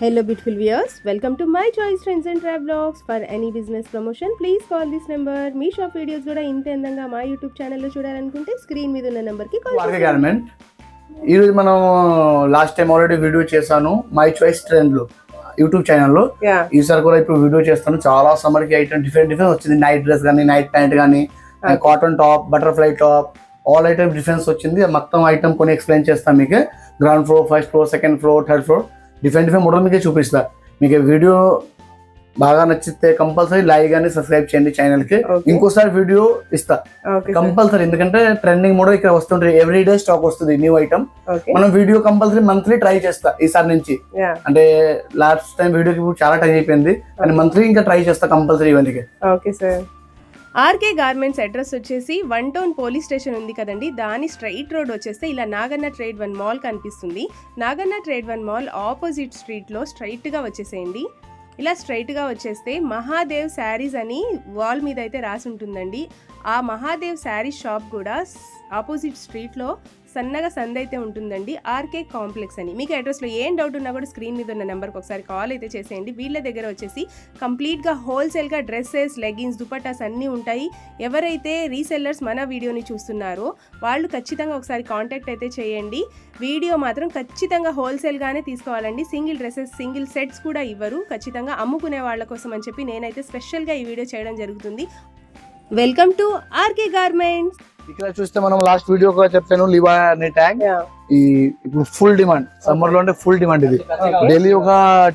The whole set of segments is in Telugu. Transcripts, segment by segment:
Hello, beautiful viewers. Welcome to my choice trends and travelogs. For any business promotion, please call this number. మీ షాప్ వీడియోస్ కూడా ఇంత అందంగా మా యూట్యూబ్ ఛానల్లో చూడాలనుకుంటే స్క్రీన్ మీద ఉన్న నెంబర్కి కాల్ గార్మెంట్ ఈరోజు మనం లాస్ట్ టైం ఆల్రెడీ వీడియో చేశాను మై చాయిస్ ట్రెండ్లు యూట్యూబ్ ఛానల్లో ఈసారి కూడా ఇప్పుడు వీడియో చేస్తాను. చాలా సమ్మర్కి ఐటమ్ డిఫరెంట్ డిఫరెంట్ వచ్చింది. నైట్ డ్రెస్ కానీ నైట్ ప్యాంట్ కానీ cotton top butterfly top all item difference వచ్చింది. మొత్తం ఐటమ్ కొన్ని ఎక్స్ప్లెయిన్ చేస్తాను మీకు. Ground floor first floor second floor third floor different different model మీకు చూపిస్తా. మీకు వీడియో బాగా నచ్చితే కంపల్సరీ లైక్ కానీ సబ్స్క్రైబ్ చేయండి ఛానల్కి. ఇంకోసారి వీడియో ఇస్తా. కంపల్సరీ ఎందుకంటే ట్రెండింగ్ మోడల్ ఇక్కడ వస్తుంటుంది ఎవ్రీ డే స్టాక్ వస్తుంది న్యూ ఐటమ్ మనం వీడియో కంపల్సరీ మంత్లీ ట్రై చేస్తా ఈసారి నుంచి. అంటే లాస్ట్ టైం వీడియోకి చాలా టైం అయిపోయింది. కానీ మంత్లీ ఇంకా ట్రై చేస్తా కంపల్సరీ ఇవన్నీ okay sir. RK garments address వచ్చేసి వన్ టౌన్ పోలీస్ స్టేషన్ ఉంది కదండి. దాని స్ట్రైట్ రోడ్ వచ్చేస్తే ఇలా నాగన్న ట్రేడ్ వన్ మాల్ కనిపిస్తుంది. Naganna trade one mall opposite స్ట్రీట్లో స్ట్రైట్గా వచ్చేసేయండి. ఇలా స్ట్రైట్గా వచ్చేస్తే మహాదేవ్ శారీస్ అని వాల్ మీద అయితే రాసి ఉంటుందండి. ఆ మహాదేవ్ శారీస్ షాప్ కూడా ఆపోజిట్ స్ట్రీట్లో సన్నగా సంద అయితే ఉంటుందండి. ఆర్కే కాంప్లెక్స్ అని. మీకు అడ్రస్లో ఏం డౌట్ ఉన్నా కూడా స్క్రీన్ మీద ఉన్న నెంబర్కి ఒకసారి కాల్ అయితే చేసేయండి. వీళ్ళ దగ్గర వచ్చేసి కంప్లీట్గా హోల్సేల్గా డ్రెస్సెస్ లెగిన్స్ దుపట్టాస్ అన్నీ ఉంటాయి. ఎవరైతే రీసెల్లర్స్ మన వీడియోని చూస్తున్నారో వాళ్ళు ఖచ్చితంగా ఒకసారి కాంటాక్ట్ అయితే చేయండి. వీడియో మాత్రం ఖచ్చితంగా హోల్సేల్గానే తీసుకోవాలండి. సింగిల్ డ్రెస్సెస్ సింగిల్ సెట్స్ కూడా ఇవ్వరు. ఖచ్చితంగా అమ్ముకునే వాళ్ళ కోసం అని చెప్పి నేనైతే స్పెషల్గా ఈ వీడియో చేయడం జరుగుతుంది. Welcome to RK garments. ఇక్కడ చూస్తే మనం లాస్ట్ వీడియో కూడా చెప్పాను లివా అనే ట్యాంక్ ఈ ఇప్పుడు ఫుల్ డిమాండ్ సమ్మర్లో అంటే ఫుల్ డిమాండ్ ఇది. డైలీ ఒక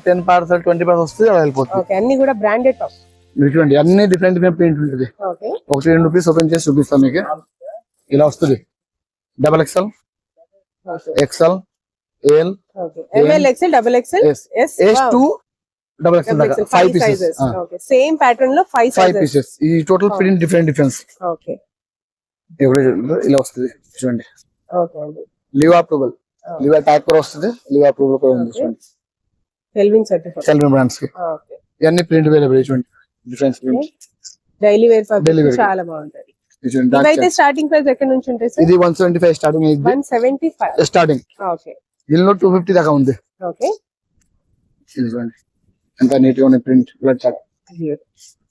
టెన్ పార్సల్ ట్వంటీ పార్సల్ వస్తే అలా వెళ్ళిపోతుంది. అన్ని కూడా బ్రాండెడ్ టాప్ మీరు చూడండి అన్ని డిఫరెంట్ డిఫరెంట్ ప్రింట్ ఉంటుంది. ఓకే ఒకటి రెండు రూపీస్ ఓపెన్ చేసి చూపిస్తాం మీకు. ఇలా వస్తుంది. Double XL XL L ML XL double XL S S two double XL దాకా. ఫైవ్ పీసెస్ సేమ్ ప్యాటర్న్లో ఫైవ్ ఫైవ్ పీసెస్ ఈ total print different difference okay ఇలా వస్తుంది చూడండి. లీవ్ అప్రూవల్ లీవ్ ట్యాగ్ కూడా వస్తుంది. లీవ్ అప్రూవల్ కూడా ఉంది. చూడండి. హెల్వింగ్ సర్టిఫికేట్ సెల్ఫ్ బ్రాండ్స్కి. ఇవన్నీ ప్రింట్ అవైలబుల్ చూడండి. Difference print daily wear Daily wear. చాలా ఇవైతే dark స్టార్టింగ్ ప్రైస్ ఎక్కడ నుంచి ఉంటాయి. సార్ ఇది వన్ సెవెంటీ ఫైవ్ స్టార్టింగ్ ఇది one seventy five starting okay. దీనిలో టూ ఫిఫ్టీ దాకా ఉంది. ఓకే. ఇది చూడండి. ఎంత నీట్గా ఉంది ప్రింట్ బ్లడ్ చాట్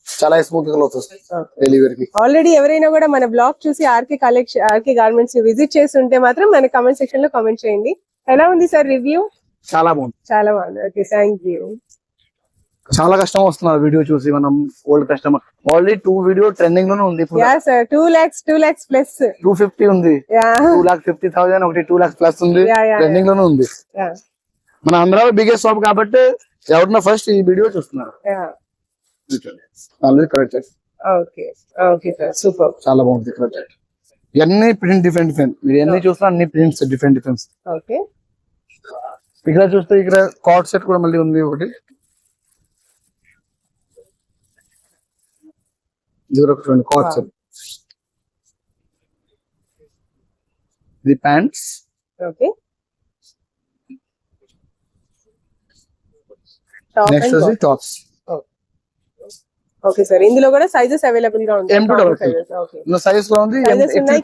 చాలా స్మూత్ క్లాత్ వస్తుంది. డెలివరీ కి. ఆల్రెడీ ఎవరైనా కూడా మన బ్లాగ్ చూసి RK collection RK garments visit చేసి ఉంటే మాత్రం మన కామెంట్ సెక్షన్లో కామెంట్ చేయండి. ఎలా ఉంది సార్ రివ్యూ చాలా బాగుంది. చాలా బాగుంది. ఓకే థ్యాంక్ యూ చాలా కష్టం వస్తున్నారు వీడియో చూసి మనం old customer already two video ట్రెండింగ్లోనే ఉంది two lakhs two lakhs plus two fifty ఉంది. Ya two lakh fifty thousand ఒకటి టూ లాక్స్ ప్లస్ ఉంది. ట్రెండింగ్లోనే ఉంది. మన ఆంధ్రాలో బిగ్గెస్ట్ షాప్ కాబట్టి ఎవరన్నా ఫస్ట్ ఈ వీడియో చూస్తున్నారు. Already correct okay okay sir super చాలా బాగుంది కరెక్ట్ ఇవన్నీ ప్రింట్ డిఫరెంట్ డిఫరెంట్ మీరు ఎన్ని చూసినా అన్ని ప్రింట్స్ డిఫరెంట్ డిఫరెన్స్ ఓకే ఇక్కడ చూస్తే ఇక్కడ కార్డ్ సెట్ కూడా మళ్ళీ ఉంది ఒకటి. చూడండి కార్డ్. సెట్ ఇది ప్యాంట్స్ ఓకే నెక్స్ట్ వచ్చి టాప్స్ ఓకే సార్ ఇందులో కూడా సైజెస్ అవైలబుల్గా ఉంటాయి. M to double sizes. Okay ఇందులో సైజ్లో ఉంది.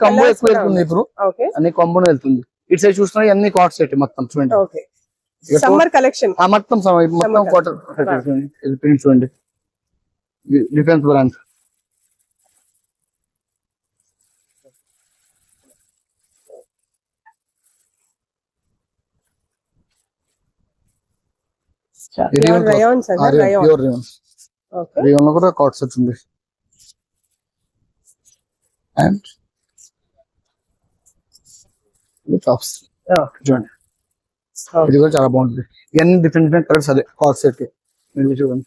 కంబో ఎక్కువ వెళ్తుంది ఇప్పుడు. ఓకే అన్ని కాంబో వెళ్తుంది. ఇటు సైడ్ చూస్తున్నా అన్ని కార్డ్ సెట్ మొత్తం చూడండి. ఓకే సమ్మర్ కలెక్షన్ ఆ మొత్తం మొత్తం క్వార్టర్ ప్రింట్ చూడండి. Difference brand rayon sir rayon pure rayon okay రివన్లో కూడా కార్డ్ సెట్ ఉంది అండ్ టాప్స్ చూడండి ఇది కూడా చాలా బాగుంటుంది ఇవన్నీ డిఫరెంట్ డిఫరెంట్ కలర్స్ అదే కార్డ్ సెట్ చూడండి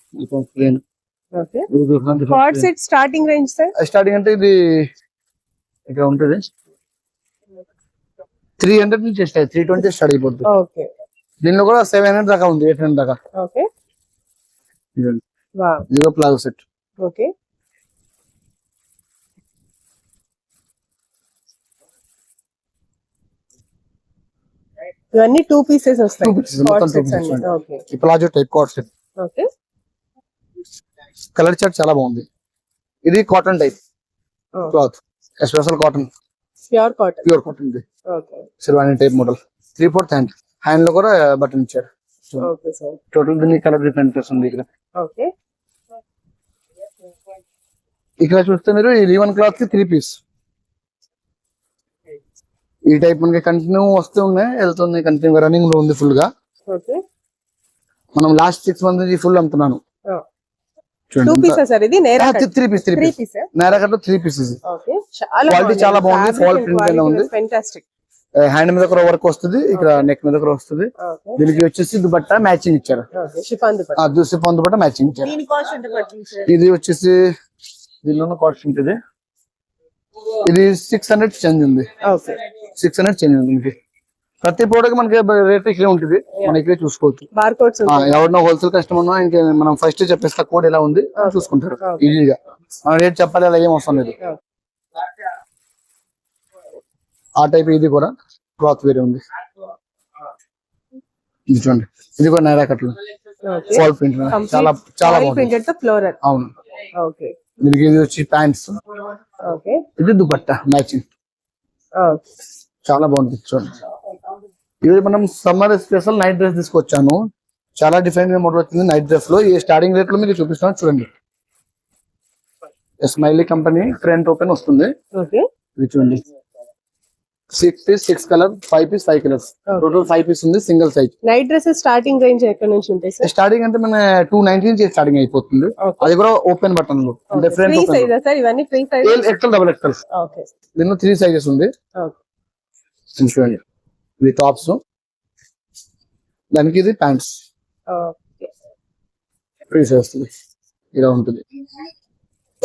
set starting range sir starting అంటే ఇది ఇక్కడ ఉంటుంది త్రీ హండ్రెడ్ నుంచి స్టార్ట్ త్రీ ట్వంటీ స్టార్ట్ అయిపోతుంది దీనిలో కూడా సెవెన్ హండ్రెడ్ దాకా ఉంది ఎయిట్ హండ్రెడ్ దాకా. ఓకే ఇది ప్లాజో సెట్ ఓకే ఇవన్నీ టూ పీసెస్ వస్తాయి. Palazzo type cord set okay colour chart చాలా బాగుంది. ఇది cotton type cloth special cotton pure cotton pure cotton ఇది సిల్వానీ type model three fourth hand హ్యాండ్లో కూడా బటన్ ఇచ్చారు. టోటల్ దీనికి కలర్ డిఫరెంట్ ఉంది ఇక్కడ. ఇక్కడ చూస్తే మీరు ఈ రీవన్ క్లాత్కి త్రీ పీస్ ఈ టైప్ మనకి కంటిన్యూ వస్తూ ఉన్నాయి వెళ్తుంది కంటిన్యూ రన్నింగ్లో ఉంది ఫుల్గా. మనం లాస్ట్ సిక్స్ మంత్ నుంచి ఫుల్ అమ్ముతున్నాను. Three piece three piece Naira cut. Three pieces చాలా బాగుంది, print అయినా ఉంది. హ్యాండ్ మీద కూడా వర్క్ వస్తుంది ఇక్కడ నెక్ మీద కూడా వస్తుంది. దీనికి వచ్చేసి దుపట్టా మ్యాచింగ్ ఇచ్చారు. షిఫాన్ దుపట్టా మ్యాచింగ్ ఇచ్చారు. ఇది వచ్చేసి దీనిలో కాస్ట్ ఉంటుంది. ఇది సిక్స్ హండ్రెడ్ చేంజ్ ఉంది. సిక్స్ హండ్రెడ్ చేంజ్ ఉంది దీనికి. ప్రతి ప్రోడక్ట్ మనకి రేట్ ఇక్కడే ఉంటుంది. మనం ఇక్కడే చూసుకోవచ్చు. ఎవరినో హోల్సేల్ కస్టమర్ ఉన్నా ఇంకా మనం ఫస్ట్ చెప్పేస్తా కోడ్ ఎలా ఉంది చూసుకుంటారు. ఈజీగా మనం రేట్ చెప్పాలి అలా ఏం అవసరం లేదు. ఆ టైప్ ఇది కూడా క్లాత్ వేరే ఉంది. ఇది చూడండి. ఇది కూడా నైరా కట్లు ఫాల్ ప్రింట్ చాలా చాలా బాగుంది. అవును. ఓకే దీనికి ఇది వచ్చి ప్యాంట్స్ ఇది దుపట్టా మ్యాచింగ్ చాలా బాగుంది చూడండి. ఇది మనం సమ్మర్ స్పెషల్ నైట్ డ్రెస్ తీసుకొచ్చాను. చాలా డిఫరెంట్ మోడల్ వచ్చింది నైట్ డ్రెస్లో. ఈ స్టార్టింగ్ రేట్లో మీకు చూపిస్తాను చూడండి. స్మైలీ కంపెనీ ఫ్రంట్ ఓపెన్ వస్తుంది. ఇది చూడండి. Six piece six colour five piece five colours total five piece ఉంది single size night dresses starting range ఎక్కడ నుంచి ఉంటాయి సార్ స్టార్టింగ్ అంటే మన టూ నైన్టీ నుంచి స్టార్టింగ్ అయిపోతుంది. అది కూడా ఓపెన్ బటన్లో. అంటే front free open size sir ఇవన్నీ ఎక్సెల్ డబుల్ ఎక్సెల్ ఓకే దీనిలో త్రీ సైజెస్ ఉంది. చూడండి. ఇది టాప్స్ దానికి ఇది ప్యాంట్స్ ఓకే ఫ్రీ వస్తుంది. ఇలా ఉంటుంది.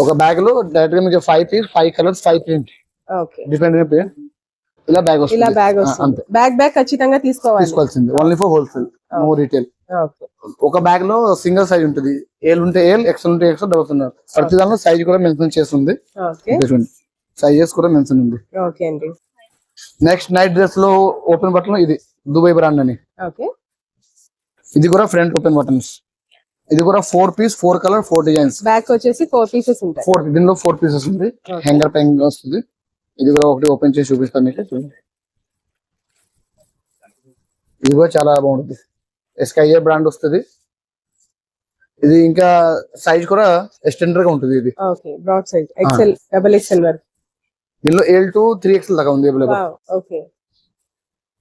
ఒక బ్యాగ్లో డైరెక్ట్గా మీకు five piece five colours five print okay different ఇలా బ్యాగ్ వస్తుంది. ఇలా బ్యాగ్ వస్తుంది. బ్యాగ్ బ్యాగ్ ఖచ్చితంగా తీసుకోవాలి. తీసుకోవాల్సింది. Only for wholesale no retail ఒక బ్యాగ్లో సింగిల్ సైజ్ ఉంటుంది. ఏల్ ఉంటే ఏల్ ఎక్సెల్ ఉంటే ఎక్సెల్ డబ్బుతున్నారు ప్రతి దానిలో సైజ్ కూడా మెన్షన్ చేస్తుంది. సైజెస్ కూడా మెన్షన్ ఉంది. నెక్స్ట్ నైట్ డ్రెస్లో ఓపెన్ బటన్ ఇది. దుబాయ్ బ్రాండ్ అని. ఓకే ఇది కూడా ఫ్రంట్ ఓపెన్ బటన్స్ ఇది కూడా four piece four colour four designs bag వచ్చేసి ఫోర్ పీసెస్ ఉంటాయి. ఫోర్ దీనిలో ఫోర్ పీసెస్ ఉంది. హ్యాంగర్ పెయింగ్ వస్తుంది. ఇది కూడా ఒకటి ఓపెన్ చేసి చూపిస్తాను మీకు. చూడండి. ఇది కూడా చాలా బాగుంటుంది. ఎస్కైఏ బ్రాండ్ వస్తుంది. ఇది ఇంకా సైజ్ కూడా ఎక్స్టెండర్గా ఉంటుంది ఇది. Okay broad size XL double XL వరకు దీనిలో ఎల్ టు త్రీ ఎక్స్ఎల్ దాకా ఉంది అవైలబుల్ ఓకే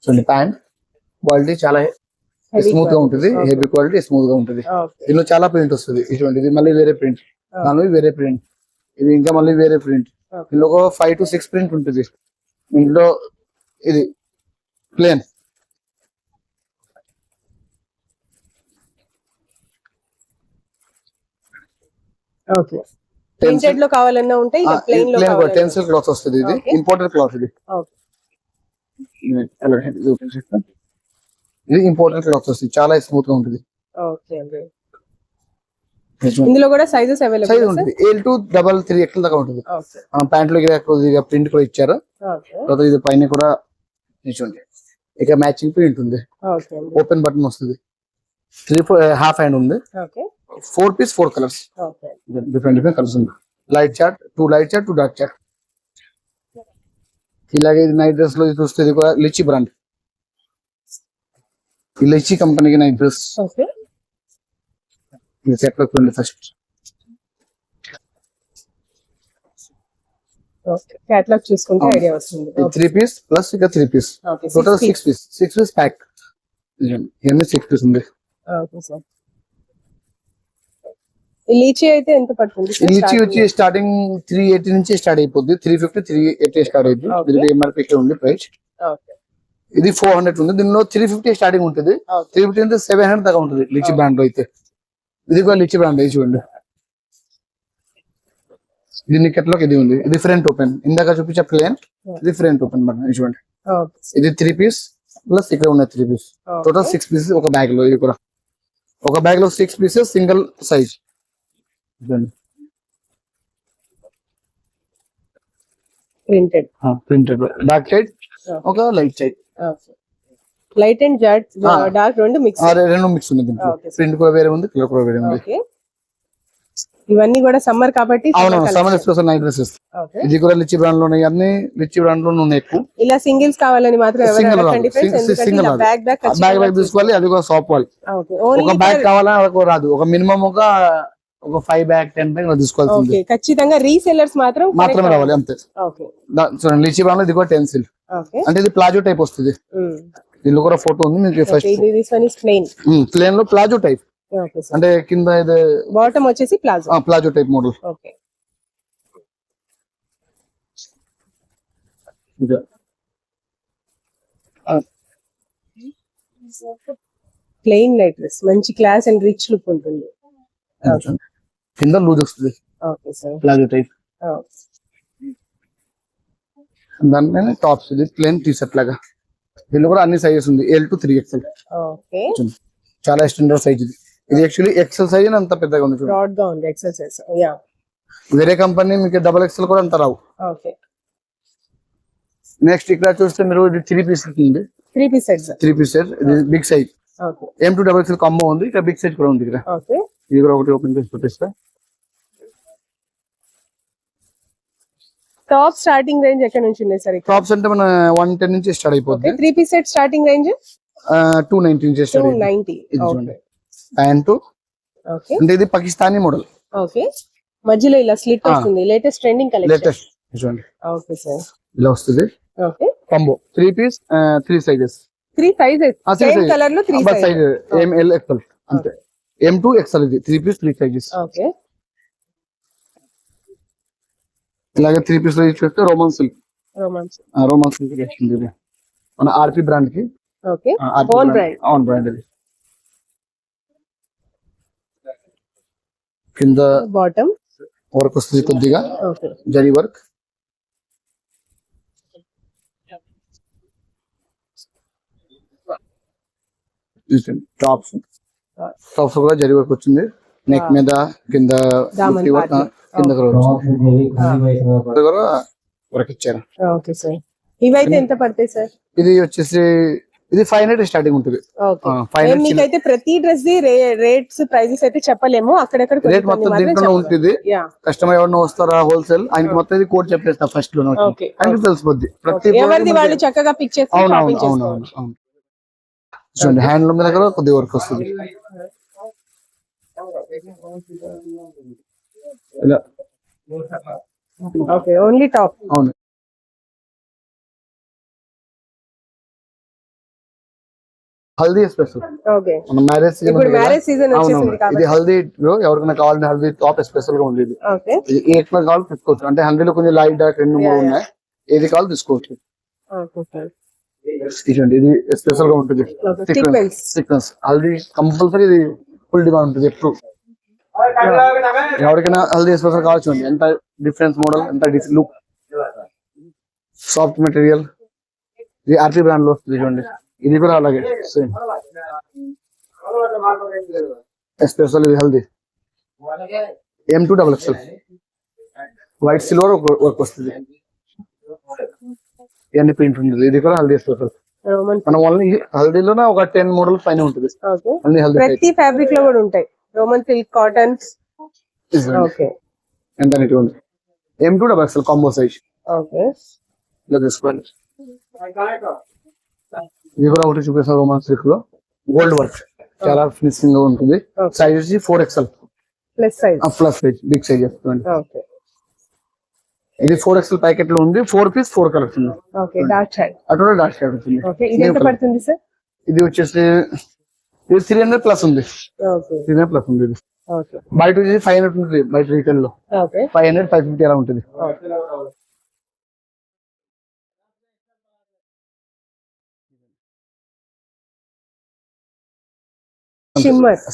చూడండి ప్యాంట్ క్వాలిటీ చాలా స్మూత్గా ఉంటుంది. హెవీ క్వాలిటీ స్మూత్గా ఉంటుంది. దీనిలో చాలా ప్రింట్ వస్తుంది. ఇటువంటి ఇది మళ్ళీ వేరే ప్రింట్ దానిలో వేరే ప్రింట్ ఇది ఇంకా మళ్ళీ వేరే ప్రింట్ ఒక ఫైవ్ టు సిక్స్ ప్రింట్ ఉంటుంది. ఇందులో ఇది ప్లేన్ ఓకే ప్రింటెడ్లో కావాలన్నా ఉంటే ఇక ప్లెయిన్లో టెన్సిల్ క్లాత్ వస్తుంది ఇది. ఇంపోర్టెడ్ క్లాత్ ఇది. ఇది ఇంపోర్టెడ్ క్లాత్ వస్తుంది. చాలా స్మూత్గా ఉంటుంది. ఓకే ఇందులో కూడా సైజెస్ సైజ్ అవైలబుల్ ఉంటుంది L to double three XL దాకా ఉంటుంది? ప్యాంట్లో కొద్దిగా ప్రింట్ కూడా ఇచ్చారు. తర్వాత ఇది పైన కూడా ఇచ్చింది ఇక మ్యాచింగ్ ప్రింట్ ఉంది. ఓపెన్ బటన్ వస్తుంది. త్రీ ఫోర్ హాఫ్ హ్యాండ్ ఉంది. Four piece four colours different different colours ఉంది light chart two light chart two dark chart ఇలాగే ఇది నైట్ డ్రెస్లో చూస్తే ఇది కూడా లిచి బ్రాండ్ ఈ లిచి కంపెనీకి నైట్ డ్రెస్ ఓకే ఇది సెట్లో చూడండి ఫస్ట్ ఓకే క్యాటలాగ్ చూసుకుంటే ఐడియా వస్తుంది. త్రీ పీస్ ప్లస్ ఇక three piece okay total six piece six piece pack ఇవన్నీ సిక్స్ పీస్ ఉంది. ఓకే సార్ ఈ లీచీ అయితే ఎంత పడుతుంది ఈ లిచి వచ్చి స్టార్టింగ్ త్రీ ఎయిటీ నుంచి స్టార్ట్ అయిపోద్ది. Three fifty three eighty start Okay. దీనికి ఎంఆర్పీ ఉంది ప్రైస్ ఇది ఫోర్ హండ్రెడ్ ఉంది. దీనిలో త్రీ ఫిఫ్టీ స్టార్టింగ్ ఉంటుంది. త్రీ ఫిఫ్టీ సెవెన్ హండ్రెడ్ దాకా ఉంటుంది లిచి. బ్రాండ్లో అయితే. ఇది కూడా లిచి బ్రాండ్ ఇది చూడండి. దీని కెట్లోకి ఇది ఉంది. ఇది ఫ్రంట్ ఓపెన్. ఇందాక చూపించే ప్లేన్. ఇది ఫ్రంట్ ఓపెన్ బటన్ ఇది చూడండి. ఇది త్రీ పీస్ ప్లస్ ఇక్కడ ఉన్న three piece total six pieces ఒక బ్యాగ్లో ఇది కూడా. ఒక బ్యాగ్లో six pieces single size printed printed dark side ఒక లైట్ సైడ్ లైట్ అండ్ జాట్. డార్క్ రెండు మిక్స్ రెండు మిక్స్ ఉంది. ప్రింట్ కూడా వేరే ఉంది కలర్ కూడా వేరే ఉంది. ఓకే. ఇవన్నీ కూడా సమ్మర్ కాబట్టి అవును సమ్మర్. Special night dresses. ఇది కూడా లిచ్చి బ్రాండ్లో ఉన్నాయి అన్ని లిచ్చి బ్రాండ్లో ఉన్నాయి ఎక్కువ. ఇలా సింగిల్స్ కావాలని మాత్రం రాదు. బ్యాగ్ బ్యాగ్ బ్యాగ్ తీసుకోవాలి అది కూడా షాప్ వాళ్ళు. ఒక బ్యాగ్ కావాలని వాళ్ళకు రాదు. ఒక మినిమం ఒక ఒక ఫైవ్ బ్యాగ్ టెన్ బ్యాగ్ తీసుకోవాల్సింది. ఓకే ఖచ్చితంగా రీసెల్లర్స్ మాత్రం మాత్రమే రావాలి అంతే. చూడండి లిచ్చి బ్రాండ్లో ఇది కూడా టెన్సిల్ అంటే ఇది ప్లాజో టైప్ వస్తుంది. దీనిలో కూడా ఫోటో ఉంది మీకు ఫస్ట్ ఇది దిస్ వన్ ఇస్ ప్లెయిన్ ప్లేన్లో ప్లాజో టైప్ అంటే కింద ఇది బాటమ్ వచ్చేసి palazzo palazzo type model okay plain light dress మంచి క్లాస్ అండ్ రిచ్ లుక్ ఉంటుంది. కింద లూజ్ వస్తుంది. ఓకే సార్ ప్లాజో టైప్ దాని టాప్స్ ఇది ప్లేన్ టీ షర్ట్ లాగా. దీనిలో కూడా అన్ని సైజెస్ ఉంది. ఎల్ టు త్రీ ఎక్స్ఎల్ చాలా స్టాండర్డ్ సైజ్ ఇది. ఇది యాక్చువల్లీ ఎక్సెల్ సైజ్ అంత పెద్దగా ఉంది చూడండి బ్రాడ్గా ఉంది ఎక్సర్సైజ్ యా వేరే కంపెనీ మీకు డబల్ ఎక్స్ఎల్ కూడా అంత రావు. ఓకే. నెక్స్ట్ ఇక్కడ చూస్తే మీరు ఇది త్రీ పీస్ ఉంది. Three piece set three piece set ఇది big size okay M two double XL combo ఉంది. ఇక్కడ బిగ్ సైజ్ కూడా ఉంది ఇక్కడ. ఓకే ఇది కూడా ఒకటి ఓపెన్ చేసి చూపిస్తా. టాప్ స్టార్టింగ్ రేంజ్ ఎక్కడ నుంచి ఉంది సార్ టాప్స్ అంటే మన వన్ టెన్ నుంచి స్టార్ట్ ఓకే అయిపోద్ది three piece set starting range two ninety నుంచి స్టార్ట్ నైన్టీ ప్యాంట్ ఓకే అంటే ఇది పాకిస్తానీ మోడల్ ఓకే మధ్యలో ఇలా స్లిట్. వస్తుంది. లేటెస్ట్ ట్రెండింగ్ కలెక్షన్ లేటెస్ట్ చూడండి. ఓకే సార్ ఇలా వస్తుంది. Okay combo three piece three sizes three sizes same. కలర్లో three but size size M L XL అంతే. ఎం టూ ఎక్సెల్ ఇది. Three piece three sizes okay ఇలాగే త్రీ పీస్లో చూస్తే రోమన్ సిల్క్ రోమన్ సిల్క్ వచ్చింది ఇది. మన ఆర్పి బ్రాండ్కి. అవును బ్రాండ్ ఇది. కింద బాటమ్ వర్క్ వస్తుంది కొద్దిగా. జరీ వర్క్ టాప్స్ టాప్స్ కూడా జరీ వర్క్ వచ్చింది. నెక్ మీద కింద వర్క్, part. ఆ, కింద కూడా వచ్చింది. ఇది కూడా వర్క్ ఇచ్చారు ఓకే సార్. ఇవైతే ఎంత పడతాయి సార్? ఇది వచ్చేసి ఇది ఫైవ్ హండ్రెడ్ స్టార్టింగ్ ఉంటుంది. ఓకే. ఫైవ్ హండ్రెడ్ మీకైతే ప్రతి డ్రెస్ ది రేట్స్ ప్రైజెస్ అయితే చెప్పలేము. అక్కడెక్కడ రేట్ మొత్తం దీంట్లో. ఉంటుంది. కస్టమర్ ఎవరైనా వస్తారా హోల్సేల్ ఆయనకి మొత్తం ఇది కోడ్ చెప్పేస్తా ఫస్ట్లో ఓకే. ఆయనకి తెలిసిపోద్ది. ప్రతి. ఎవరిది వాళ్ళు చక్కగా పిక్ చేసి అవును అవును చూడండి హ్యాండ్లూమ్ కూడా కొద్దిగా వర్క్ వస్తుంది. ఇలా ఓకే ఓన్లీ టాప్. అవును. హల్దీ స్పెషల్ మన మ్యారేజ్ సీజన్ మ్యారేజ్ సీజన్ ఇది హల్దీ ఎవరికైనా కావాలంటే హల్దీ టాప్ స్పెషల్గా ఉంది ఇది ఓకే ఇది ఏ కావాలి తీసుకోవచ్చు. అంటే హల్దీలో కొంచెం లైట్ డార్క్ రెండు మూడు. ఉన్నాయి. ఏది కావాలి తీసుకోవచ్చు. ఇదండి ఇది స్పెషల్గా ఉంటుంది హల్దీ కంపల్సరీ ఇది ఫుల్ డిమాండ్ ఉంటుంది ఎప్పుడు. ఎవరికైనా హల్దీ స్పెషల్ కావచ్చు అండి. ఎంత డిఫరెన్స్ మోడల్ ఎంత లుక్ సాఫ్ట్ మెటీరియల్ ఇది ఆర్పీ బ్రాండ్లో వస్తుంది చూడండి. ఇది కూడా అలాగే సేమ్ స్పెషల్ ఇది Haldi M two double XL white silver work వస్తుంది. ఇవన్నీ ప్రింట్ ఉంటుంది ఇది కూడా హల్దీ స్పెషల్ మనం ఓన్లీ హల్దీలోనే ఒక టెన్ మోడల్ పైన ఉంటుంది. ప్రతి ఫ్యాబ్రిక్లో కూడా ఉంటాయి. రోమన్ సిల్క్ కాటన్ ఓకే ఎంత ఉంది M two double XL combo size okay ఇలా తీసుకోవాలి ఇది కూడా ఒకటి చూపిస్తాను రోమన్ సిల్క్లో. గోల్డ్ వర్క్ చాలా ఫినిషింగ్గా ఉంటుంది. సైజ్ వచ్చి four XL plus size plus size big size చెప్తాను ఓకే ఇది ఫోర్ ఎక్స్ఎల్ ప్యాకెట్లో ఉంది. ఫోర్ పీస్ ఫోర్ కలర్స్ ఉంది. ఓకే డార్క్ షైడ్ అటు డార్క్ షేడ్ వచ్చింది ఇది వచ్చేసి ఇది త్రీ హండ్రెడ్ ప్లస్ ఉంది. త్రీ హండ్రెడ్ ప్లస్ ఉంది ఇది. బయట వచ్చేసి ఫైవ్ హండ్రెడ్ ఉంటుంది బయట రీటైల్లో. ఫైవ్ హండ్రెడ్ ఫైవ్ ఫిఫ్టీ అలా ఉంటుంది.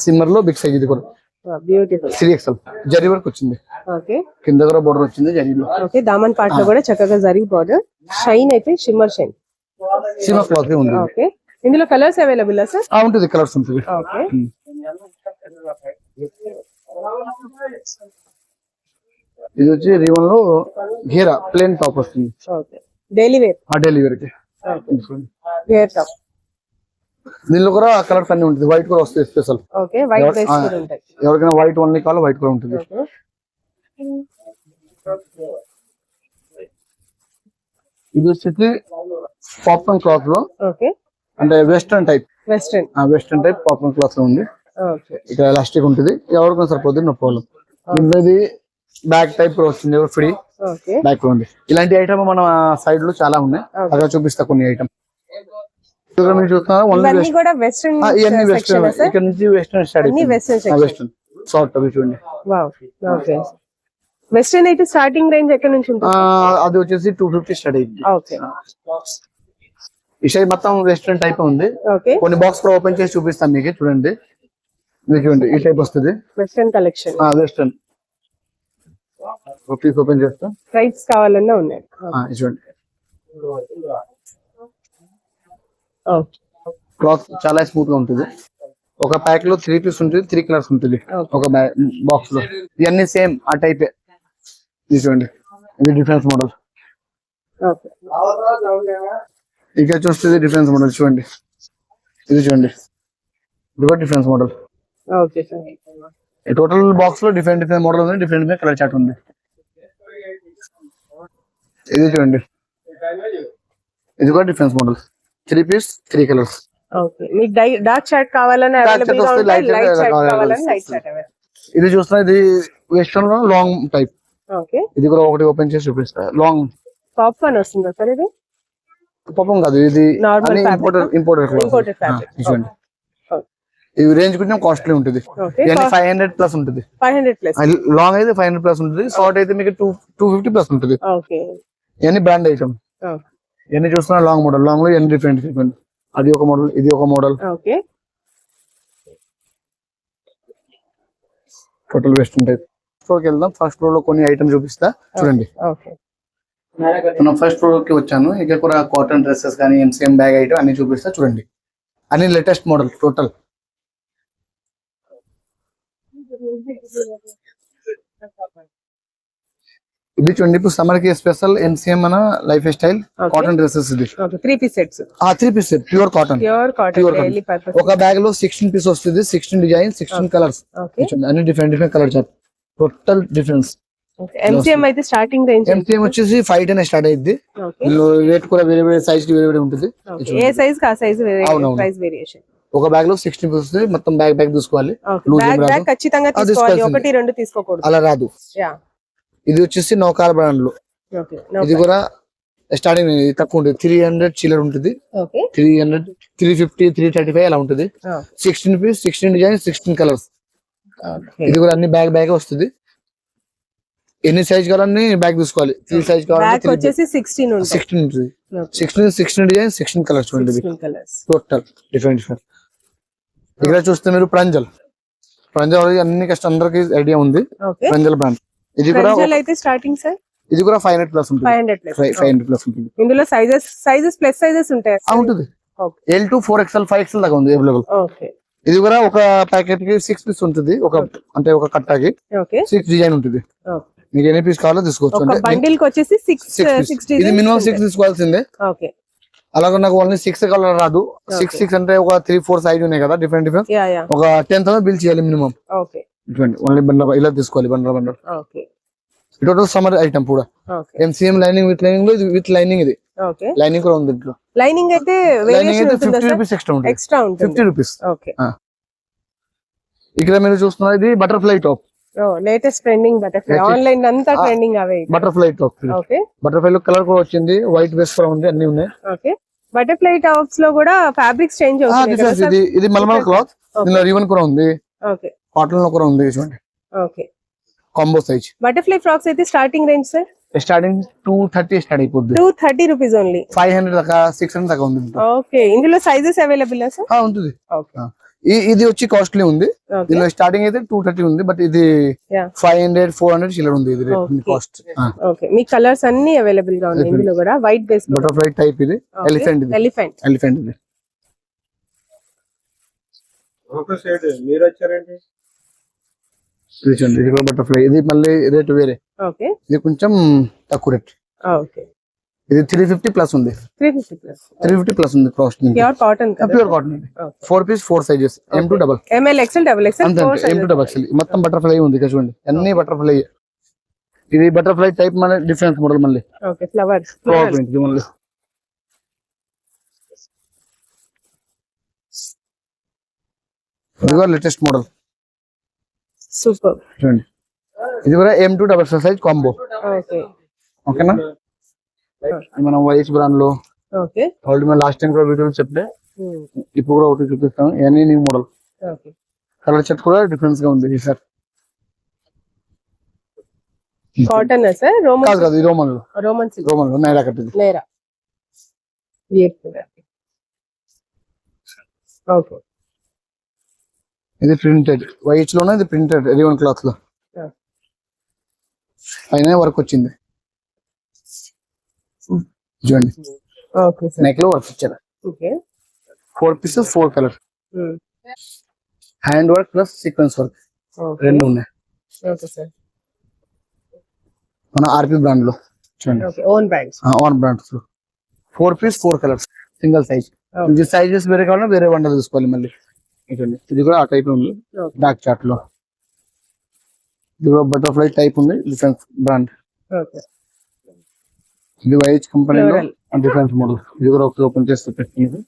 సిమ్మర్లో బిగ్ సైజ్ ఇది కూడా. త్రీ ఎక్స్ఎల్ జరీ వర్క్ వచ్చింది. కింద కూడా బోర్డర్ వచ్చింది జరీలో ఓకే దామన్ పార్ట్లో కూడా చక్కగా జరీ బార్డర్ షైన్ అయితే షిమ్మర్ షైన్ సిమా క్లాత్ ఉంది. ఓకే ఇందులో కలర్స్ అవైలబుల్ సార్ ఉంటుంది. కలర్స్ ఉంటుంది. Hmm. ఇది వచ్చి రివన్లో ఘేరా ప్లేన్ టాప్ వస్తుంది డైలీ వేర్ టాప్ దీనిలో కూడా కలర్స్ అన్ని ఉంటుంది. వైట్ కూడా వస్తుంది స్పెషల్ ఎవరికైనా వైట్ ఓన్లీ కావాలి వైట్ కూడా ఉంటుంది. ఇది వచ్చేసి పాప్కార్న్ క్లాత్లో ఓకే అంటే western type western western type popcorn క్లాత్లో ఉంది. ఇక్కడ ఎలాస్టిక్ ఉంటుంది. ఎవరికైనా సరిపోతుంది నో ప్రాబ్లం ఇది బ్యాక్ టైప్ వస్తుంది ఫ్రీ బ్యాక్లో ఉంది. ఇలాంటి ఐటమ్ మన సైడ్లో చాలా ఉన్నాయి. అక్కడ చూపిస్తా కొన్ని ఐటమ్ చూస్తున్నారు వెస్టర్న్ వెస్ట్రన్ ఇక్కడ నుంచి వెస్ట్రన్ స్టార్ట్ అన్ని వెస్టర్న్ సెక్షన్ వెస్ట్రన్ షార్ట్ అవి చూడండి. వావ్ ఓకే వెస్టర్న్ అయితే స్టార్టింగ్ రేంజ్ ఎక్కడ నుంచి అది వచ్చేసి టూ ఫిఫ్టీ స్టార్ట్ అయింది ఈ సైడ్ మొత్తం వెస్ట్రన్ టైప్ ఉంది. కొన్ని బాక్స్ కూడా ఓపెన్ చేసి చూపిస్తాను మీకు చూడండి. చూడండి ఈ టైప్ వస్తుంది. Western collection western piece open చేస్తా. ప్రైస్ కావాలన్నా ఉన్నాయి. చూడండి. క్లాత్ చాలా స్మూత్గా ఉంటుంది. ఒక ప్యాక్లో త్రీ పీస్ ఉంటుంది త్రీ కలర్స్ ఉంటుంది. ఒక బాక్స్లో. ఇవన్నీ సేమ్ ఆ టైపే చూడండి. ఇది డిఫరెన్స్ మోడల్ ఇక చూస్తే డిఫరెన్స్ మోడల్ చూడండి. ఇది చూడండి. ఇది కూడా డిఫరెన్స్ మోడల్ టోటల్ బాక్స్లో డిఫరెంట్ డిఫరెంట్ మోడల్ ఉంది డిఫరెంట్ డిఫరెంట్ కలర్ చార్ట్ ఉంది. ఇది చూడండి. ఇది కూడా difference model three piece three colours మీకు డార్క్ చాట్ చాట్. చాట్ ఇది చూస్తున్నా ఇది వెస్ట్రన్లో లాంగ్ టైప్ ఇది కూడా ఒకటి ఓపెన్ చేసి చూపిస్తా. లాంగ్ పాప్కార్న్ వస్తుందా సార్ ఇది? పాపం కాదు. ఇది ఇంపోర్టెడ్. చూడండి. ఇది రేంజ్ కొంచెం కాస్ట్లీ ఉంటుంది. ఫైవ్ హండ్రెడ్ ప్లస్ ఉంటుంది. లాంగ్ అయితే ఫైవ్ హండ్రెడ్ ప్లస్ ఉంటుంది. షార్ట్ అయితే మీకు టూ టూ ఫిఫ్టీ ప్లస్ ఉంటుంది. ఇవన్నీ బ్రాండ్ ఐటమ్ ఇవన్నీ చూస్తున్నా లాంగ్ మోడల్ లాంగ్లో ఇవన్నీ డిఫరెంట్ డిఫరెంట్ అది ఒక మోడల్ ఇది ఒక మోడల్ టోటల్ వెస్టర్న్ టైప్ ఫ్లోర్కి వెళ్దాం. ఫస్ట్ ఫ్లోర్లో కొన్ని ఐటమ్ చూపిస్తా. చూడండి. ఓకే మనం ఫస్ట్ ఫ్లోర్కి వచ్చాను. ఇక్కడ కూడా కాటన్ డ్రెస్సెస్ కానీ ఎంసీఎం బ్యాగ్ ఐటమ్ అన్ని చూపిస్తా చూడండి. అన్ని లేటెస్ట్ మోడల్ టోటల్ ఇది చూడండి ఇప్పుడు సమ్మర్కి స్పెషల్ ఎంసీఎం మన లైఫ్ స్టైల్. కాటన్ డ్రెస్సెస్ ఇది. త్రీ పీస్ సెట్స్ ఆ three piece pure cotton pure cotton ఒక బ్యాగ్లో సిక్స్టీన్ పీస్ వస్తుంది సిక్స్టీన్ డిజైన్ సిక్స్టీన్ కలర్స్ అన్ని different different colour chart total difference MCM అయితే స్టార్టింగ్ రేంజ్ ఎంసీఎం వచ్చేసి ఫైవ్ టెన్ స్టార్ట్ అయ్యింది ఓకే రేట్ కూడా వేరే వేరే సైజ్కి వేరే వేరే ఉంటుంది. ఏ సైజ్ కా సైజ్ అవునవును. ప్రైస్ వేరియేషన్ ఒక బ్యాగ్లో సిక్స్టీన్ పీస్ వస్తుంది మొత్తం బ్యాగ్ బ్యాగ్ తీసుకోవాలి. బ్యాగ్ ఖచ్చితంగా. ఒకటి రెండు తీసుకోకూడదు. అలా రాదు. ఇది వచ్చేసి నౌకార్ బ్రాండ్లో. ఓకే ఇది కూడా స్టార్టింగ్ తక్కువ ఉంటుంది. త్రీ హండ్రెడ్ చిల్లర్ ఉంటుంది. Three hundred three fifty three thirty five అలా ఉంటుంది. Sixteen piece sixteen design sixteen colours ఇది కూడా అన్ని బ్యాగ్ బ్యాగ్ వస్తుంది. ఎన్ని సైజ్ కావాలన్నీ బ్యాగ్ తీసుకోవాలి. త్రీ సైజ్ కావాలి వచ్చేసి సిక్స్టీన్ ఉంటుంది. సిక్స్టీన్ ఉంటుంది. Sixteen sixteen design sixteen colours చూడండి టోటల్ డిఫరెంట్ డిఫరెంట్ ఇక్కడ చూస్తే మీరు ప్రంజల్ ప్రంజల్ అన్ని కష్టం అందరికి ఐడియా ఉంది. ప్రంజల్ బ్రాండ్ ఇది కూడా అయితే స్టార్టింగ్ సార్ ఇది కూడా ఫైవ్ హండ్రెడ్ ప్లస్ ఉంటుంది. Hundred plus five hundred plus ఉంటుంది. ఇందులో సైజెస్ సైజెస్ ప్లస్ సైజెస్ ఉంటాయి ఉంటుంది. L to four XL five XL దాకా ఉంది అవైలబుల్ ఇది కూడా ఒక ప్యాకెట్కి సిక్స్ పీస్ ఉంటుంది. ఒక అంటే ఒక కట్టాకి. సిక్స్ డిజైన్ ఉంటుంది. మీకు ఎన్ని పీస్ కావాలో తీసుకోవచ్చు. బండిల్ వచ్చేసి సిక్స్ సిక్స్ ఇది మినిమం సిక్స్ తీసుకోవాల్సిందే. ఓకే. అలాగే నాకు ఓన్లీ సిక్స్ కలర్ రాదు. సిక్స్ సిక్స్ అంటే ఒక త్రీ ఫోర్ సైజ్ ఉన్నాయి కదా డిఫరెంట్ డిఫరెంట్ ఒక టెన్ థౌసండ్ బిల్ చేయాలి మినిమం ఇటువంటి ఓన్లీ బండల్ ఇలా తీసుకోవాలి bundle bundle. Okay. Total summer item కూడా. ఎంసీఎం లైనింగ్ విత్ లైనింగ్లో విత్ లైనింగ్ ఇది. లైనింగ్ కూడా ఉంది ఇంట్లో. లైనింగ్ అయితే లైనింగ్ అయితే ఫిఫ్టీ రూపీస్ ఎక్స్ట్రా ఉంటుంది. ఎక్స్ట్రా ఉంటుంది. Fifty rupees okay. ఇక్కడ మీరు చూస్తున్నారు ఇది butterfly top latest trending butterfly. Online అంతా. ట్రెండింగ్ అవే బటర్ఫ్లై ఓకే బటర్ఫ్లై లో కలర్ కూడా వచ్చింది. వైట్ బేస్ కూడా ఉంది. అన్ని ఉన్నాయి. ఓకే బటర్ఫ్లై టాప్స్లో కూడా ఫ్యాబ్రిక్స్ చేంజ్ సార్ ఇది ఇది మల్మల్ క్లాత్ రివన్ కూడా ఉంది. ఓకే కాటన్లో కూడా ఉంది చూడండి. Okay combo size butterfly frocks అయితే starting range sir starting two thirty start అయిపోద్ది. Two thirty rupees only five hundred దాకా సిక్స్ హండ్రెడ్ దాకా ఉంది. ఓకే ఇందులో సైజెస్ అవైలబుల్ సార్ ఉంటుంది. ఓకే ఇది వచ్చి కాస్ట్లీ ఉంది. దీనిలో స్టార్టింగ్ అయితే టూ థర్టీ ఉంది బట్ ఇది. ఫైవ్ హండ్రెడ్ ఫోర్ హండ్రెడ్ చిల్లర ఉంది ఇది. కాస్ట్ ఓకే మీ కలర్స్ అన్ని అవైలబుల్గా ఉన్నాయి. ఇందులో కూడా వైట్ బేస్ బటర్ఫ్లై టైప్ ఇది. ఎలిఫెంట్ ఇది. ఎలిఫెంట్ ఎలిఫెంట్ ఇది. మీరు వచ్చారండి చూడండి ఇది కూడా బటర్ఫ్లై ఇది మళ్ళీ రేట్ వేరే. ఓకే ఇది కొంచెం తక్కువ రేట్ ఓకే ఇది త్రీ ఫిఫ్టీ ప్లస్ ఉంది. Three fifty plus three fifty plus ఉంది cost pure cotton pure cotton. Four piece four sizes M two double ML XL double four M two double XL మొత్తం బటర్ఫ్లై ఉంది చూడండి అన్ని బటర్ఫ్లై ఇది బటర్ఫ్లై టైప్ మన డిఫరెన్స్ మోడల్ మళ్ళీ. ఓకే ఫ్లవర్స్ ఫ్లవర్ ప్రింట్ ఇది మళ్ళీ. ఇది కూడా లేటెస్ట్ మోడల్ సూపర్ చూడండి. ఇది కూడా M two double size combo okay ఓకేనా మనం వైస్ బ్రాండ్లో ఆల్రెడీ మనం లాస్ట్ టైం కూడా వీడియోలో చెప్తే Hmm. ఇప్పుడు కూడా ఒకటి చూపిస్తాను ఇవన్నీ న్యూ మోడల్ కలర్ చెట్ కూడా డిఫరెన్స్గా ఉంది సార్. Cotton sir? రోమన్ కాదు రోమన్లో. రోమన్ సిల్క్ రోమన్లో నైరా కట్టింది. లేరా ఓకే ఇది ప్రింటెడ్ వైట్లోనే? ఇది ప్రింటెడ్ రివన్ క్లాత్లో. పైన వర్క్ వచ్చింది. చూడండి. నెక్లో వర్క్ ఇచ్చారు four pieces four colour. Hand work plus sequence work రెండు ఉన్నాయి. మన ఆర్పి బ్రాండ్లో. చూడండి. Okay own brands own బ్రాండ్స్లో. Four piece four colours single size. ఇది సైజెస్ వేరే కావాలన్నా వేరే వండలు తీసుకోవాలి మళ్ళీ. ఇది కూడా ఆ టైప్ ఉంది. డార్క్ చార్ట్లో. ఇది కూడా బటర్ఫ్లై టైప్ ఉంది డిఫరెన్స్ బ్రాండ్ ఇది వైహెచ్ కంపెనీలో. డిఫరెన్స్ మోడల్ ఇది కూడా ఒకటి ఓపెన్ చేస్తే పెట్టినది.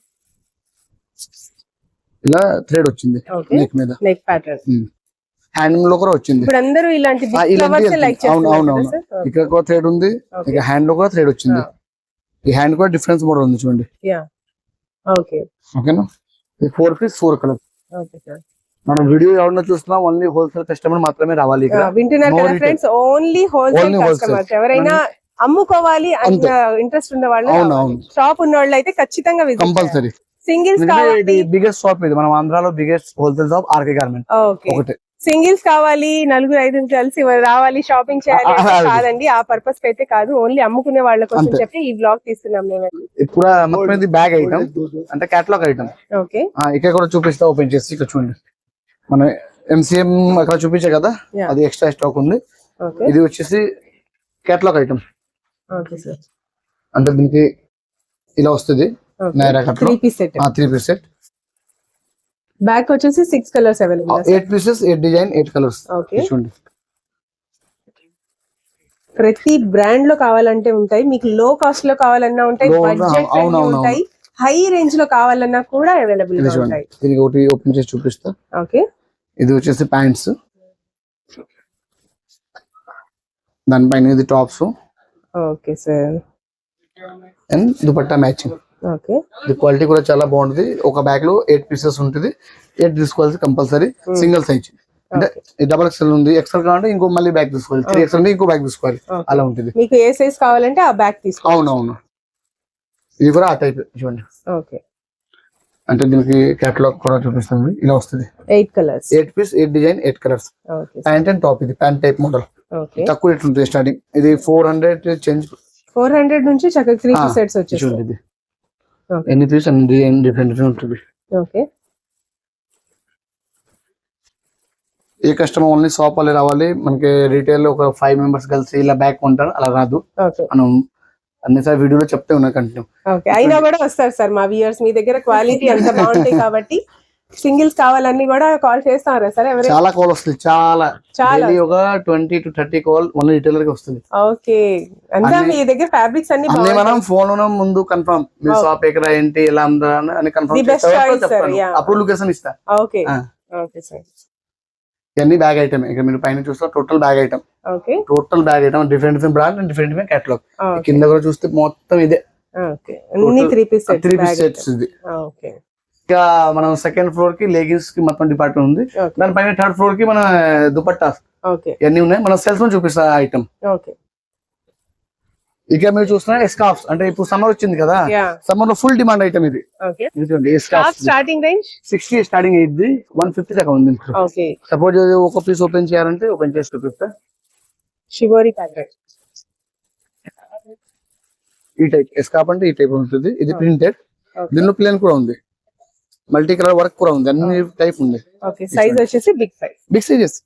ఇలా థ్రెడ్ వచ్చింది. నెక్ మీద. నెక్ ప్యాటర్న్ హ్యాండ్లో కూడా వచ్చింది. ఇప్పుడు అందరూ ఇలాంటి ఆ, బిగ్ ఇలాంటి ఫ్లవర్స్ లైక్ అవును అవును చేస్తున్నారు అవును కదా సార్? ఇక్కడ కూడా థ్రెడ్ ఉంది. ఇక హ్యాండ్లో కూడా థ్రెడ్ వచ్చింది. Ah. ఈ హ్యాండ్ కూడా డిఫరెన్స్ మోడల్ ఉంది చూడండి. ఓకేనా ఫోర్ పీస్ ఫోర్ కలర్ మనం వీడియో ఎవరన్నా చూస్తున్నా ఓన్లీ హోల్సేల్ కస్టమర్ మాత్రమే రావాలి ఇక్కడ. వింటున్నారు. Friends only wholesale. కస్టమర్స్ ఎవరైనా అమ్ముకోవాలి అంతే. ఇంట్రెస్ట్ ఉన్న వాళ్ళు. షాప్ ఉన్న వాళ్ళు అయితే ఖచ్చితంగా కంపల్సరీ సింగిల్స్ ఇది కావాలి. బిగ్గెస్ట్ షాప్ ఇది. మనం ఆంధ్రాలో biggest wholesale shop RK garment okay ఒకటి. సింగిల్స్ కావాలి నలుగురు ఐదుగురు కలిసి రావాలి షాపింగ్ చేయాలి. కాదండి ఆ పర్పస్ అయితే కాదు. ఓన్లీ అమ్ముకునే వాళ్ళ కోసం. చెప్పి ఈ బ్లాగ్ తీస్తున్నాం మేము ఇప్పుడు మొత్తం ఇది బ్యాగ్ ఐటమ్ అంటే కేటలాగ్ ఐటమ్ ఓకే ఇక్కడ కూడా చూపిస్తా ఓపెన్ చేసి ఇక్కడ చూడండి. మనం ఎంసీఎం అక్కడ చూపించే కదా. అది ఎక్స్ట్రా స్టాక్ ఉంది. ఓకే ఇది వచ్చేసి కేటలాగ్ ఐటమ్ అంటే దీనికి ఇలా వస్తుంది. Three piece set. Three piece set. Back వచ్చేసి six colours available eight pieces eight design eight colours చూడండి. ప్రతి బ్రాండ్లో కావాలంటే ఉంటాయి. మీకు లో కాస్ట్లో కావాలన్నా ఉంటాయి. బడ్జెట్ ఉంటాయి. హై రేంజ్లో కావాలన్నా కూడా అవైలబుల్ ఉంటాయి. దీనికి ఒకటి ఓపెన్ చేసి చూపిస్తా. ఓకే. ఇది వచ్చేసి ప్యాంట్స్ దానిపైన ఇది tops okay sir. And dupatta matching. Okay. ఇది క్వాలిటీ కూడా చాలా బాగుంటుంది. ఒక బ్యాగ్లో ఎయిట్ పీసెస్ ఉంటుంది. ఎయిట్ తీసుకోవాలి కంపల్సరీ. Single size. అంటే డబల్ ఎక్స్ఎల్ ఉంది. ఎక్స్ఎల్ కావాలంటే ఇంకో మళ్ళీ బ్యాగ్ తీసుకోవాలి. త్రీ ఎక్స్ఎల్ ఇంకో బ్యాగ్ తీసుకోవాలి. అలా ఉంటుంది. మీకు ఏ సైజ్ కావాలంటే ఆ బ్యాగ్ తీసుకో అవునవును. ఇది కూడా ఆ టైప్ చూడండి. ఓకే. అంటే దీనికి కేటలాగ్ కూడా చూపిస్తుంది ఇలా వస్తుంది. Eight colours. Eight piece eight design eight colours. Pant and top ఇది. ప్యాంట్ టైప్ మోడల్ తక్కువ రేట్ ఉంటుంది స్టార్టింగ్ ఇది four hundred change four hundred నుంచి చక్కగా త్రీ సెట్స్ వచ్చేసి. ఎన్ని పీస్ అన్ని డిఫరెంట్ డిఫరెంట్ ఉంటుంది. ఓకే. ఏ కస్టమర్ ఓన్లీ షాప్ వాళ్ళే రావాలి మనకి రీటైల్ ఒక ఫైవ్ మెంబర్స్ కలిసి ఇలా బ్యాగ్ కొంటారు అలా రాదు. మనం అన్నిసారి వీడియోలో చెప్తే ఉన్నాయి కంటిన్యూ అయినా కూడా వస్తారు సార్ మా వ్యూయర్స్ మీ దగ్గర క్వాలిటీ అంత బాగుంటాయి కాబట్టి సింగిల్స్ కావాలన్నీ కూడా కాల్ చేస్తారా సార్? చాలా కాల్ వస్తుంది చాలా. చాలా. ఒక twenty to thirty call only రిటైలర్కి వస్తుంది. ఓకే. అంతా అన్ని- మీ దగ్గర ఫ్యాబ్రిక్స్ అన్ని మనం ఫోన్ ముందు కన్ఫర్మ్ మీ. షాప్ ఎక్కడ ఏంటి ఎలా ఉందా అని- కన్ఫర్మ్. అప్పుడు లొకేషన్ ఇస్తా. ఓకే. Okay sir. ఇవన్నీ బ్యాగ్ ఐటమ్ ఇక మీరు పైన చూస్తే total bag item total bag item different different brand and different different catalogue కింద కూడా చూస్తే మొత్తం ఇదే. త్రీ పీస్ సెట్స్ ఇది. ఓకే. ఇంకా మనం సెకండ్ ఫ్లోర్కి లెగిన్స్కి మొత్తం డిపార్ట్మెంట్ ఉంది. దానిపైన థర్డ్ ఫ్లోర్కి మన దుపట్టా ఓకే ఇవన్నీ ఉన్నాయి. మన సెల్స్ చూపిస్తా ఐటమ్ ఇక మీరు చూస్తున్న స్కార్ఫ్స్ అంటే ఇప్పుడు సమ్మర్ వచ్చింది కదా. సమ్మర్లో ఫుల్ డిమాండ్ ఐటమ్ ఇది. స్టార్టింగ్ రేంజ్ సిక్స్టీ స్టార్టింగ్ అయ్యింది వన్ ఫిఫ్టీ దాకా ఉంది. సపోజ్ ఒక పీస్ ఓపెన్ చేయాలంటే ఓపెన్ చేసి చూపిస్తా. షివోరి ప్యాకెట్ ఈ టైప్ స్కార్ఫ్ అంటే ఈ టైప్ ఉంటుంది. ఇది ప్రింటెడ్ దీనిలో ప్లేన్ కూడా ఉంది. మల్టీ కలర్ వర్క్ కూడా ఉంది అన్ని టైప్ ఉంది. సైజ్ వచ్చేసి big size big sizes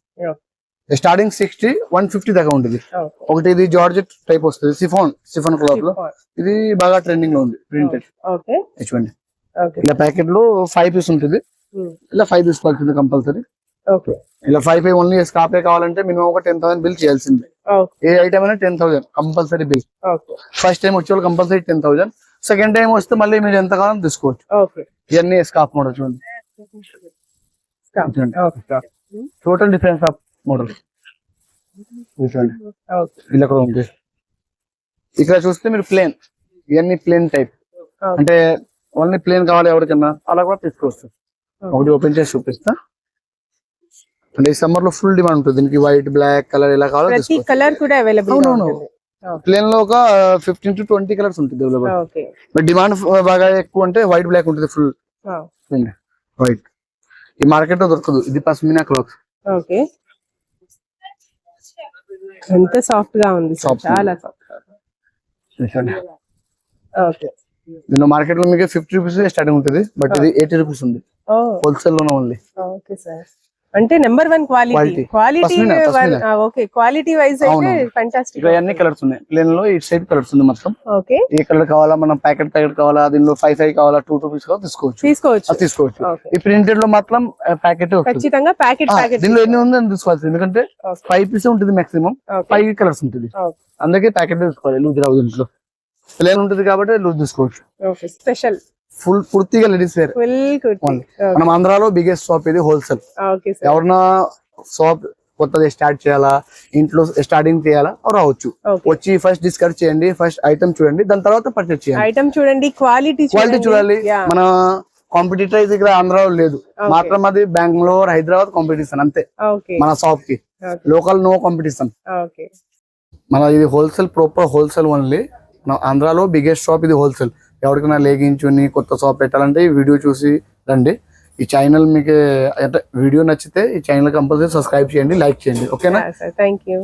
starting sixty one fifty దాకా ఉంటుంది. ఒకటి ఇది జార్జెట్ టైప్ వస్తుంది సిఫాన్ సిఫాన్ క్లాత్లో. ఇది బాగా ట్రెండింగ్లో ఉంది ప్రింటెడ్ చూడండి ఇలా ప్యాకెట్లో ఫైవ్ పీస్ ఉంటుంది. ఇలా ఫైవ్ తీసుకోవాల్సింది కంపల్సరీ ఓకే ఇలా ఫైవ్ ఫైవ్ ఓన్లీ స్కాపే కావాలంటే మినిమం ఒక టెన్ థౌసండ్ బిల్ చేయాల్సింది. ఏ ఐటమ్ అయినా ten thousand compulsory bill first time వచ్చే వాళ్ళు compulsory ten thousand second time వస్తే మళ్ళీ మీరు ఎంత కావాలో తీసుకోవచ్చు ఇవన్నీ స్కాప్ మోడల్ చూడండి. టోటల్ డిఫరెన్స్ ఆఫ్ మోడల్ చూడండి. ఓకే ఇలా కూడా ఉంది? ఇక్కడ చూస్తే మీరు ప్లేన్ ఇవన్నీ ప్లేన్ టైప్ అంటే ఓన్లీ ప్లేన్ కావాలి ఎవరికన్నా అలా కూడా తీసుకోవచ్చు. ఒకటి ఓపెన్ చేసి చూపిస్తా. అంటే ఈ సమ్మర్లో ఫుల్ డిమాండ్ ఉంటుంది. దీనికి వైట్ బ్లాక్ కలర్ ఇలా కావాలో కలర్ కూడా అవైలబుల్. ప్లేన్లో ఒక ఫిఫ్టీన్ టు ట్వంటీ కలర్స్ ఉంటుంది అవైలబుల్ బట్ డిమాండ్ బాగా ఎక్కువ అంటే వైట్ బ్లాక్ ఉంటుంది ఫుల్ వైట్ ఈ మార్కెట్లో దొరకదు. ఇది పస్మినా క్లాత్ ఓకే ఎంత సాఫ్ట్గా ఉంది. చాలా సాఫ్ట్ ఓకే దీనిలో మార్కెట్లో మీకు ఫిఫ్టీ రూపీస్ స్టార్టింగ్ ఉంటుంది బట్ ఇది ఎయిటీ రూపీస్ ఉంది. హోల్సేల్లోనే ఓన్లీ ఓకే సార్ అంటే number one quality. Quality. Okay quality wise అయితే. ఫంటాస్టిక్ అన్ని కలర్స్ ఉన్నాయి. ప్లేన్లో ఈ సైడ్ కలర్స్ ఉంది మొత్తం. ఓకే ఏ కలర్ కావాలా మనం ప్యాకెట్ ప్యాకెట్ కావాలా దీనిలో ఫైవ్ ఫైవ్ కావాలా టూ టూ పీస్ కావాలా తీసుకోవచ్చు. తీసుకోవచ్చు. తీసుకోవచ్చు. ఈ ప్రింటెడ్లో మాత్రం ప్యాకెట్ ఖచ్చితంగా ప్యాకెట్ ప్యాకెట్ దీనిలో ఎన్ని ఉంది అని తీసుకోవాలి ఎందుకంటే ఫైవ్ పీస్ ఉంటుంది మాక్సిమం ఫైవ్ కలర్స్ ఉంటుంది. అందుకే ప్యాకెట్ తీసుకోవాలి. లూజ్ రావు దీంట్లో. ప్లేన్ ఉంటుంది కాబట్టి లూజ్ తీసుకోవచ్చు. ఓకే స్పెషల్ ఫుల్ పూర్తిగా లేడీస్ వేర్. మనం ఆంధ్రాలో బిగ్గెస్ట్ షాప్ ఇది హోల్సేల్ ఎవరన్నా షాప్ కొత్తది స్టార్ట్ చేయాలా ఇంట్లో స్టార్టింగ్ చేయాలా రావచ్చు. వచ్చి ఫస్ట్ డిస్కస్ చేయండి ఫస్ట్ ఐటమ్ చూడండి దాని తర్వాత పర్చేస్ చేయండి. ఐటమ్ చూడండి క్వాలిటీ క్వాలిటీ చూడాలి. మన కాంపిటీటర్ దగ్గర ఆంధ్రాలో లేదు. మాత్రం అది బెంగళూరు హైదరాబాద్ కాంపిటీషన్ అంతే. మన షాప్కి. లోకల్ నో కాంపిటీషన్ మన ఇది హోల్సేల్ ప్రాపర్ హోల్సేల్ ఓన్లీ ఆంధ్రాలో బిగ్గెస్ట్ షాప్ ఇది హోల్సేల్ ఎవరికైనా లేగించుని కొత్త షాప్ పెట్టాలంటే ఈ వీడియో చూసి రండి. ఈ ఛానల్ మీకు అంటే వీడియో నచ్చితే ఈ ఛానల్ కంపల్సరీ సబ్స్క్రైబ్ చేయండి లైక్ చేయండి. ఓకేనా థ్యాంక్ యూ